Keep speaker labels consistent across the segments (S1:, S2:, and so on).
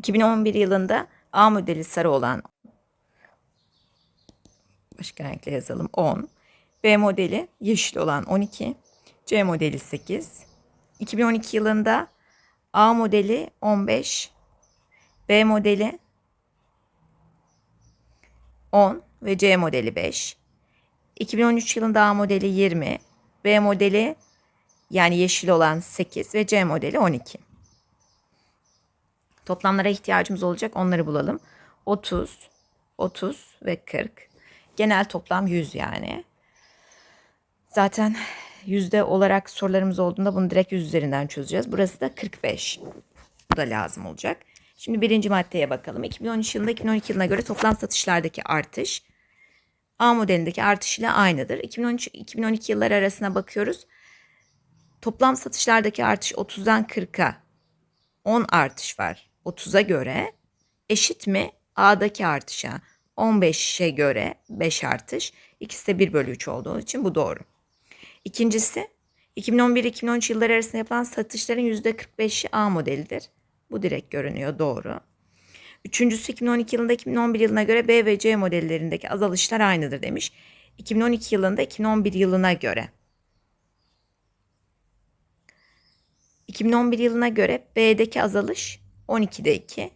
S1: 2011 yılında A modeli sarı olan başka renkle yazalım 10. B modeli yeşil olan 12. C modeli 8. 2012 yılında A modeli 15. B modeli 10 ve C modeli 5. 2013 yılında A modeli 20. B modeli yani yeşil olan 8 ve C modeli 12. Toplamlara ihtiyacımız olacak. Onları bulalım. 30, 30 ve 40. Genel toplam 100 yani. Zaten yüzde olarak sorularımız olduğunda bunu direkt 100 üzerinden çözeceğiz. Burası da 45. Bu da lazım olacak. Şimdi birinci maddeye bakalım. 2013 yılında 2012 yılına göre toplam satışlardaki artış A modelindeki artış ile aynıdır. 2013-2012 yılları arasına bakıyoruz. Toplam satışlardaki artış 30'dan 40'a 10 artış var. 30'a göre eşit mi A'daki artışa? 15'e göre 5 artış. İkisi de 1 bölü 3 olduğu için bu doğru. İkincisi 2011-2013 yılları arasında yapılan satışların %45'i A modelidir. Bu direkt görünüyor doğru. Üçüncüsü 2012 yılında 2011 yılına göre B ve C modellerindeki azalışlar aynıdır demiş. 2012 yılında 2011 yılına göre. 2011 yılına göre B'deki azalış 12'de 2,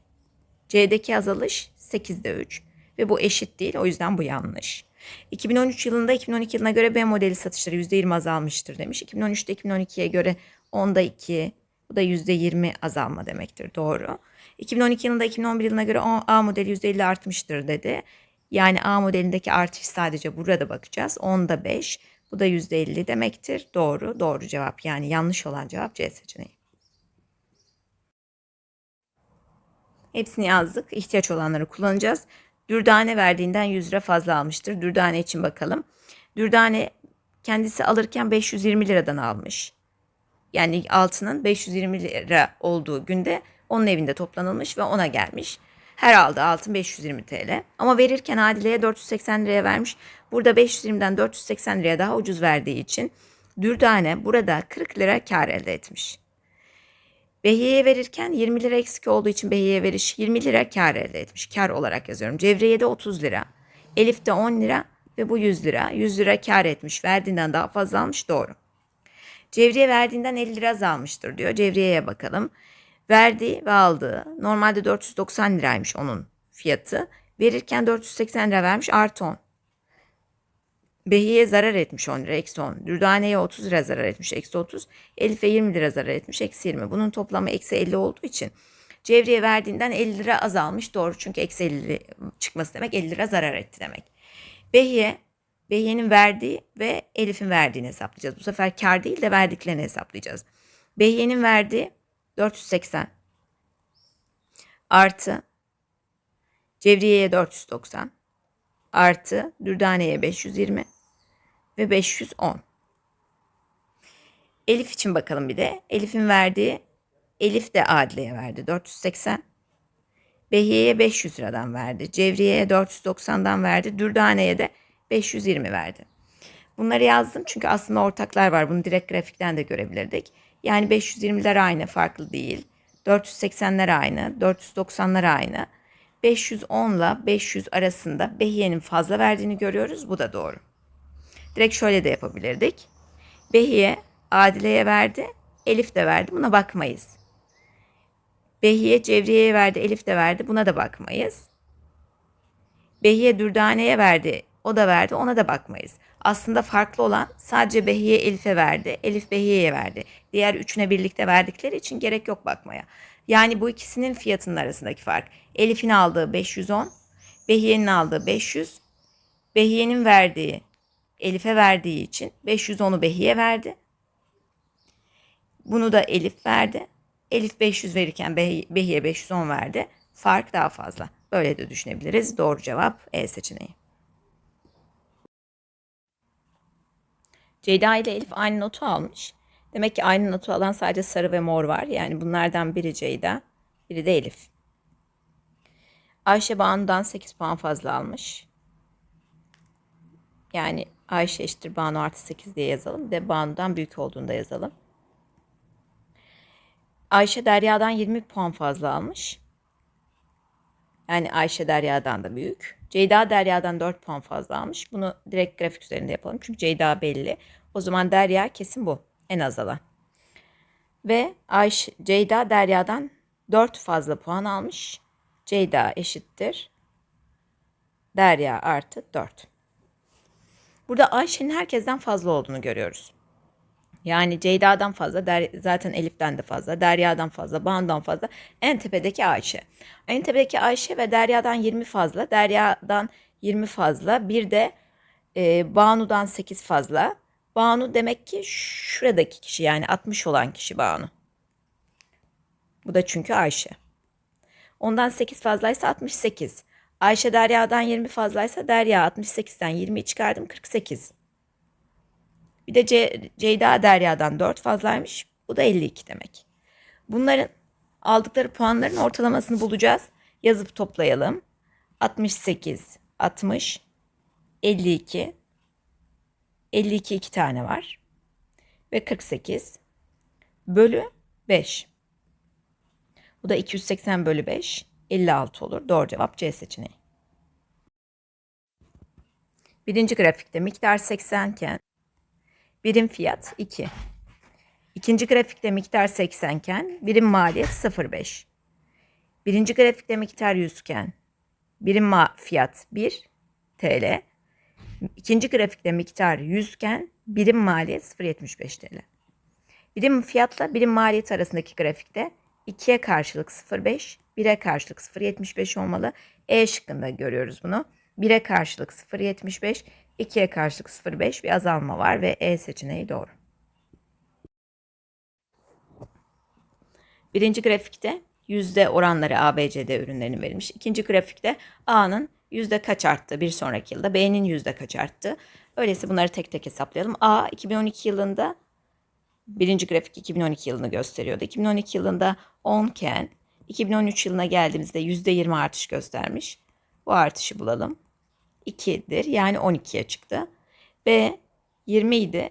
S1: C'deki azalış 8'de 3 ve bu eşit değil o yüzden bu yanlış. 2013 yılında 2012 yılına göre B modeli satışları %20 azalmıştır demiş. 2013'te 2012'ye göre 10'da 2, bu da %20 azalma demektir. Doğru. 2012 yılında 2011 yılına göre A modeli %50 artmıştır dedi. Yani A modelindeki artış sadece burada bakacağız. 10'da 5. Bu da %50 demektir. Doğru. Doğru cevap. Yani yanlış olan cevap C seçeneği. Hepsini yazdık. İhtiyaç olanları kullanacağız. Dürdane verdiğinden 100 lira fazla almıştır. Dürdane için bakalım. Dürdane kendisi alırken 520 liradan almış. Yani altının 520 lira olduğu günde onun evinde toplanılmış ve ona gelmiş. Her aldığı altın 520 TL. Ama verirken Adile'ye 480 liraya vermiş. Burada 520'den 480 liraya daha ucuz verdiği için Dürdane burada 40 lira kar elde etmiş. Behiye'ye verirken 20 lira eksik olduğu için Behiye'ye veriş 20 lira kar ede etmiş. Kar olarak yazıyorum. Cevriye de 30 lira. Elif de 10 lira ve bu 100 lira. 100 lira kar etmiş. Verdiğinden daha fazla almış. Doğru. Cevriye verdiğinden 50 lira azalmıştır diyor. Cevriye'ye bakalım. Verdi ve aldığı normalde 490 liraymış onun fiyatı. Verirken 480 lira vermiş artı 10. Behiye zarar etmiş 10 lira eksi 10. Dürdane'ye 30 lira zarar etmiş eksi 30. Elif'e 20 lira zarar etmiş eksi 20. Bunun toplamı eksi 50 olduğu için Cevriye verdiğinden 50 lira azalmış. Doğru çünkü eksi 50 çıkması demek 50 lira zarar etti demek. Behiye, Behiye'nin verdiği ve Elif'in verdiğini hesaplayacağız. Bu sefer kar değil de verdiklerini hesaplayacağız. Behiye'nin verdiği 480 artı Cevriye'ye 490 artı Dürdane'ye 520 ve 510. Elif için bakalım bir de. Elif'in verdiği Elif de Adile'ye verdi 480. Behiye'ye 500 liradan verdi. Cevriye'ye 490'dan verdi. Dürdane'ye de 520 verdi. Bunları yazdım çünkü aslında ortaklar var. Bunu direkt grafikten de görebilirdik. Yani 520'ler aynı, farklı değil. 480'ler aynı, 490'lar aynı. 510 ile 500 arasında Behiye'nin fazla verdiğini görüyoruz. Bu da doğru. Direkt şöyle de yapabilirdik. Behiye Adile'ye verdi, Elif de verdi. Buna bakmayız. Behiye Cevriye'ye verdi, Elif de verdi. Buna da bakmayız. Behiye Dürdane'ye verdi, o da verdi. Ona da bakmayız. Aslında farklı olan sadece Behiye Elif'e verdi, Elif Behiye'ye verdi. Diğer üçüne birlikte verdikleri için gerek yok bakmaya. Yani bu ikisinin fiyatının arasındaki fark. Elif'in aldığı 510, Behiye'nin aldığı 500. Behiye'nin verdiği Elif'e verdiği için 510'u Behiye verdi. Bunu da Elif verdi. Elif 500 verirken Behiye 510 verdi. Fark daha fazla. Böyle de düşünebiliriz. Doğru cevap E seçeneği. Ceyda ile Elif aynı notu almış. Demek ki aynı notu alan sadece sarı ve mor var. Yani bunlardan biri Ceyda, biri de Elif. Ayşe Banu'dan 8 puan fazla almış. Yani Ayşe eşittir Banu artı 8 diye yazalım. Bir de Banu'dan büyük olduğunda yazalım. Ayşe Derya'dan 20 puan fazla almış. Yani Ayşe Derya'dan da büyük. Ceyda Derya'dan 4 puan fazla almış. Bunu direkt grafik üzerinde yapalım. Çünkü Ceyda belli. O zaman Derya kesin bu. En az alan. Ve Ayşe, Ceyda Derya'dan 4 fazla puan almış. Ceyda eşittir. Derya artı 4. Burada Ayşe'nin herkesten fazla olduğunu görüyoruz. Yani Ceyda'dan fazla, Der zaten Elif'ten de fazla, Derya'dan fazla, Banu'dan fazla. En tepedeki Ayşe. En tepedeki Ayşe ve Derya'dan 20 fazla, Derya'dan 20 fazla. Bir de e, Banu'dan 8 fazla. Banu demek ki şuradaki kişi yani 60 olan kişi Banu. Bu da çünkü Ayşe. Ondan 8 fazlaysa 68. Ayşe Derya'dan 20 fazlaysa Derya 68'den 20'yi çıkardım 48. Bir de Ce- Ceyda Derya'dan 4 fazlaymış. Bu da 52 demek. Bunların aldıkları puanların ortalamasını bulacağız. Yazıp toplayalım. 68, 60, 52. 52 iki tane var. Ve 48 bölü 5. Bu da 280 bölü 5. 56 olur. Doğru cevap C seçeneği. Birinci grafikte miktar 80 iken birim fiyat 2. İkinci grafikte miktar 80 iken birim maliyet 0,5. Birinci grafikte miktar 100 iken birim fiyat 1 TL. İkinci grafikte miktar 100 iken birim maliyet 0,75 TL. Birim fiyatla birim maliyet arasındaki grafikte 2'ye karşılık 0,5, 1'e karşılık 0,75 olmalı. E şıkkında görüyoruz bunu. 1'e karşılık 0,75, 2'ye karşılık 0,5 bir azalma var ve E seçeneği doğru. Birinci grafikte yüzde oranları ABCD ürünlerinin verilmiş. İkinci grafikte A'nın yüzde kaç arttı bir sonraki yılda, B'nin yüzde kaç arttı. Öyleyse bunları tek tek hesaplayalım. A 2012 yılında birinci grafik 2012 yılını gösteriyordu. 2012 yılında 10 iken 2013 yılına geldiğimizde %20 artış göstermiş. Bu artışı bulalım. 2'dir yani 12'ye çıktı. B 20 idi.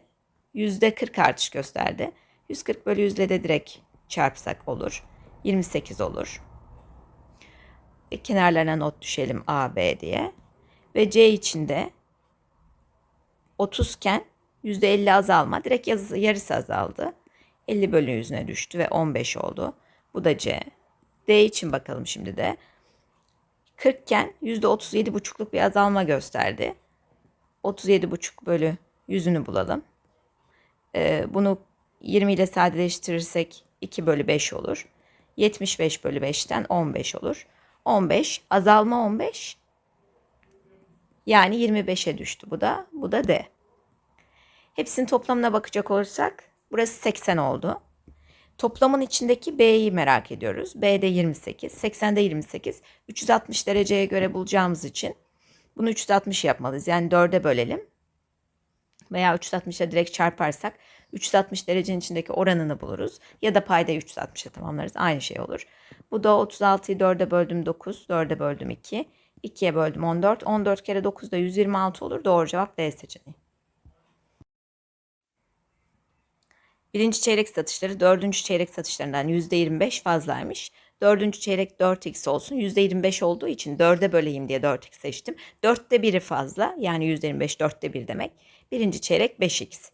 S1: %40 artış gösterdi. 140 bölü 100 ile de direkt çarpsak olur. 28 olur. E, kenarlarına not düşelim A, B diye. Ve C içinde 30 iken %50 azalma. Direkt yazısı, yarısı azaldı. 50 bölü 100'üne düştü ve 15 oldu. Bu da C. D için bakalım şimdi de. 40 iken %37,5'luk bir azalma gösterdi. 37,5 bölü 100'ünü bulalım. Ee, bunu 20 ile sadeleştirirsek 2 bölü 5 olur. 75 bölü 5'ten 15 olur. 15 azalma 15 yani 25'e düştü bu da. Bu da D. Hepsinin toplamına bakacak olursak burası 80 oldu. Toplamın içindeki B'yi merak ediyoruz. B'de 28, 80'de 28. 360 dereceye göre bulacağımız için bunu 360 yapmalıyız. Yani 4'e bölelim. Veya 360'a direkt çarparsak 360 derecenin içindeki oranını buluruz. Ya da paydayı 360'a tamamlarız. Aynı şey olur. Bu da 36'yı 4'e böldüm 9, 4'e böldüm 2. 2'ye böldüm 14. 14 kere 9 da 126 olur. Doğru cevap D seçeneği. Birinci çeyrek satışları dördüncü çeyrek satışlarından %25 fazlaymış. Dördüncü çeyrek 4x olsun. %25 olduğu için 4'e böleyim diye 4x seçtim. 4'te biri fazla yani %25 4'te 1 demek. Birinci çeyrek 5x.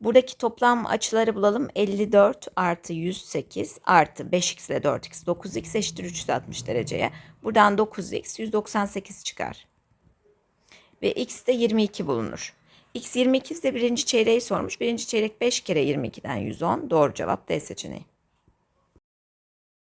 S1: Buradaki toplam açıları bulalım. 54 artı 108 artı 5x ile 4x 9x eşittir 360 dereceye. Buradan 9x 198 çıkar. Ve x de 22 bulunur. X 22 ise birinci çeyreği sormuş. Birinci çeyrek 5 kere 22'den 110. Doğru cevap D seçeneği.